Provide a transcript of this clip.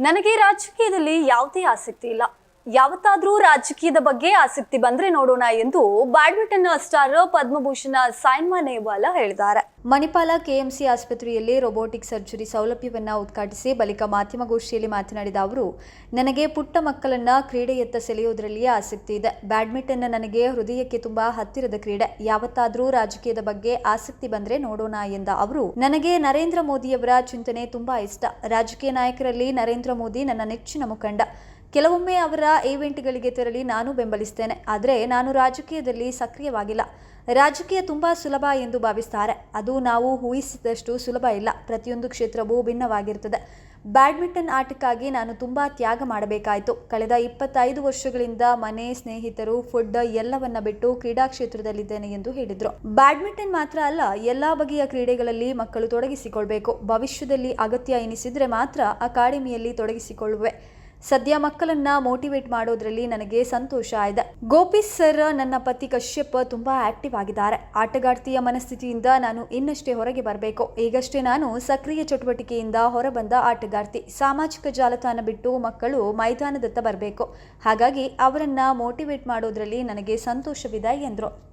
ನನಗೆ ರಾಜಕೀಯದಲ್ಲಿ ಯಾವುದೇ ಆಸಕ್ತಿ ಇಲ್ಲ. ಯಾವತ್ತಾದ್ರೂ ರಾಜಕೀಯದ ಬಗ್ಗೆ ಆಸಕ್ತಿ ಬಂದ್ರೆ ನೋಡೋಣ ಎಂದು ಬ್ಯಾಡ್ಮಿಂಟನ್ ಸ್ಟಾರ್ ಪದ್ಮಭೂಷಣ ಸೈನ್ಮಾ ನೇವಾಲ ಹೇಳಿದ್ದಾರೆ. ಮಣಿಪಾಲ ಕೆಎಂಸಿ ಆಸ್ಪತ್ರೆಯಲ್ಲಿ ರೋಬೋಟಿಕ್ ಸರ್ಜರಿ ಸೌಲಭ್ಯವನ್ನು ಉದ್ಘಾಟಿಸಿ ಬಳಿಕ ಮಾಧ್ಯಮಗೋಷ್ಠಿಯಲ್ಲಿ ಮಾತನಾಡಿದ ಅವರು, ನನಗೆ ಪುಟ್ಟ ಮಕ್ಕಳನ್ನ ಕ್ರೀಡೆಯತ್ತ ಸೆಳೆಯೋದರಲ್ಲಿ ಆಸಕ್ತಿ ಇದೆ. ಬ್ಯಾಡ್ಮಿಂಟನ್ ನನಗೆ ಹೃದಯಕ್ಕೆ ತುಂಬಾ ಹತ್ತಿರದ ಕ್ರೀಡೆ. ಯಾವತ್ತಾದರೂ ರಾಜಕೀಯದ ಬಗ್ಗೆ ಆಸಕ್ತಿ ಬಂದ್ರೆ ನೋಡೋಣ ಎಂದ ಅವರು, ನನಗೆ ನರೇಂದ್ರ ಮೋದಿಯವರ ಚಿಂತನೆ ತುಂಬಾ ಇಷ್ಟ. ರಾಜಕೀಯ ನಾಯಕರಲ್ಲಿ ನರೇಂದ್ರ ಮೋದಿ ನನ್ನ ನೆಚ್ಚಿನ ಮುಖಂಡ. ಕೆಲವೊಮ್ಮೆ ಅವರ ಈವೆಂಟ್ಗಳಿಗೆ ತೆರಳಿ ನಾನು ಬೆಂಬಲಿಸ್ತೇನೆ. ಆದರೆ ನಾನು ರಾಜಕೀಯದಲ್ಲಿ ಸಕ್ರಿಯವಾಗಿಲ್ಲ. ರಾಜಕೀಯ ತುಂಬ ಸುಲಭ ಎಂದು ಭಾವಿಸ್ತಾರೆ. ಅದು ನಾವು ಊಹಿಸಿದಷ್ಟು ಸುಲಭ ಇಲ್ಲ. ಪ್ರತಿಯೊಂದು ಕ್ಷೇತ್ರವೂ ಭಿನ್ನವಾಗಿರುತ್ತದೆ. ಬ್ಯಾಡ್ಮಿಂಟನ್ ಆಟಕ್ಕಾಗಿ ನಾನು ತುಂಬ ತ್ಯಾಗ ಮಾಡಬೇಕಾಯಿತು. ಕಳೆದ ಇಪ್ಪತ್ತೈದು ವರ್ಷಗಳಿಂದ ಮನೆ ಸ್ನೇಹಿತರು, ಫುಡ್ ಎಲ್ಲವನ್ನ ಬಿಟ್ಟು ಕ್ರೀಡಾ ಕ್ಷೇತ್ರದಲ್ಲಿದ್ದೇನೆ ಎಂದು ಹೇಳಿದರು. ಬ್ಯಾಡ್ಮಿಂಟನ್ ಮಾತ್ರ ಅಲ್ಲ, ಎಲ್ಲ ಬಗೆಯ ಕ್ರೀಡೆಗಳಲ್ಲಿ ಮಕ್ಕಳು ತೊಡಗಿಸಿಕೊಳ್ಬೇಕು. ಭವಿಷ್ಯದಲ್ಲಿ ಅಗತ್ಯ ಎನಿಸಿದ್ರೆ ಮಾತ್ರ ಅಕಾಡೆಮಿಯಲ್ಲಿ ತೊಡಗಿಸಿಕೊಳ್ಳುವೆ. ಸದ್ಯ ಮಕ್ಕಳನ್ನ ಮೋಟಿವೇಟ್ ಮಾಡೋದ್ರಲ್ಲಿ ನನಗೆ ಸಂತೋಷ ಇದೆ. ಗೋಪಿ ಸರ್ ನನ್ನ ಪತಿ ಕಶ್ಯಪ್ ತುಂಬಾ ಆಕ್ಟಿವ್ ಆಗಿದ್ದಾರೆ. ಆಟಗಾರ್ತಿಯ ಮನಸ್ಥಿತಿಯಿಂದ ನಾನು ಇನ್ನಷ್ಟೇ ಹೊರಗೆ ಬರಬೇಕು. ಈಗಷ್ಟೇ ನಾನು ಸಕ್ರಿಯ ಚಟುವಟಿಕೆಯಿಂದ ಹೊರಬಂದ ಆಟಗಾರ್ತಿ. ಸಾಮಾಜಿಕ ಜಾಲತಾಣ ಬಿಟ್ಟು ಮಕ್ಕಳು ಮೈದಾನದತ್ತ ಬರಬೇಕು. ಹಾಗಾಗಿ ಅವರನ್ನ ಮೋಟಿವೇಟ್ ಮಾಡೋದ್ರಲ್ಲಿ ನನಗೆ ಸಂತೋಷವಿದೆ ಎಂದರು.